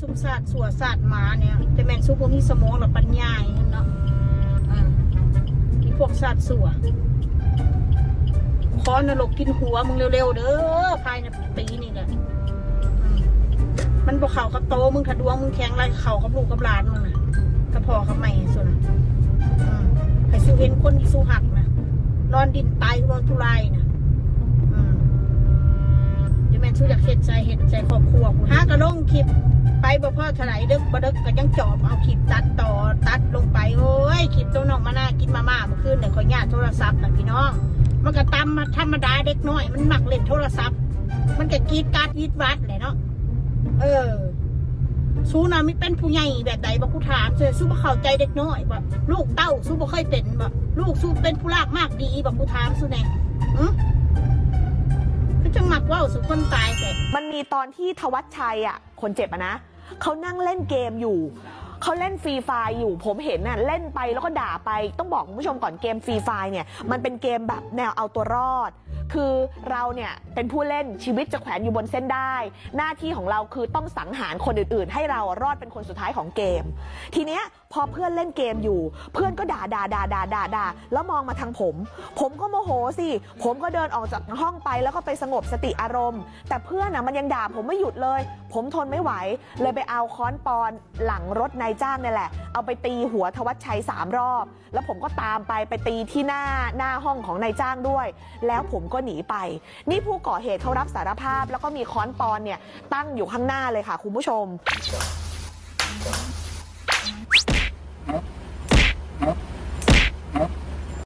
ชุมศาสตร์สัวศาสตร์หมาเนี่ยแต่แม่นซุปบ่มีสมองหรือปัญญาอย่างนั้นเนาะอ่าอีพวกศาสตร์สัวขอนรกกินหัวมึงเร็วๆเด้อภายในปีนี้แหละอืมมันบ่เขากับโตมึงถ้าดวงมึงแข็งไรเขากับลูกกับหลานมึงนะกับพ่อกับแม่ส่วนน่ะอืมให้สู้เห็นคนที่สู้หักนะนอนดินตายนอนทุรายนะอืมเดี๋ยวแม่นชูอยากเห็ดใจเห็ดใจครอบครัวกูหากระล่งคลิป ไปบ่พ่อถลายเดึกบ่เดึกก็ยังจอบเอาคลิปตัดต่อตัดลงไปโอ้ยคลิปตัวน้องมาน่ากินมาม่าเมื่อคืนเนี่ยขอญาตโทรศัพท์นะพี่น้อง มันก็ตามาธรรมดาเด็กน้อยมันมักเล่นโทรศัพท์ มันก็กีดการ์ดยิดวัดแหละเนาะเออสู้นะม่เป็นผู้ใหญ่แบบใดบ่กูถามเสียสู้บ่เข้าใจเด็กน้อยบ่ลูกเต้าสู้บ่เคยเป็นบ่ลูกสู้เป็นผู้ลากมากดีบ่กูถามสู้แน่อือก็จังมักว่าสุคนตายแต่มันมีตอนที่ทวัชชัยอะ คนเจ็บอะนะ เขานั่งเล่นเกมอยู่เขาเล่นฟรีไฟอยู่ผมเห็นน่ะเล่นไปแล้วก็ด่าไปต้องบอกคุณผู้ชมก่อนเกมฟรีไฟเนี่ยมันเป็นเกมแบบแนวเอาตัวรอด คือเราเนี่ยเป็นผู้เล่นชีวิตจะแขวนอยู่บนเส้นได้ หน้าที่ของเราคือต้องสังหารคนอื่นๆ ให้เรารอดเป็นคนสุดท้ายของเกม ทีเนี้ยพอเพื่อนเล่นเกมอยู่ เพื่อนก็ด่าด่าด่าด่าด่าด่าแล้วมองมาทางผม ผมก็โมโหสิผมก็เดินออกจากห้องไปแล้วก็ไปสงบสติอารมณ์ แต่เพื่อนอะมันยังด่าผมไม่หยุดเลย ผมทนไม่ไหวเลยไปเอาค้อนปอนหลังรถนายจ้างนี่แหละ เอาไปตีหัวทวัชชัยสามรอบ แล้วผมก็ตามไปไปตีที่หน้าหน้าห้องของนายจ้างด้วย แล้วผมก็หนีไป นี่ผู้ก่อเหตุเขารับสารภาพ แล้วก็มีค้อนปอนเนี่ยตั้งอยู่ข้างหน้าเลยค่ะคุณผู้ชม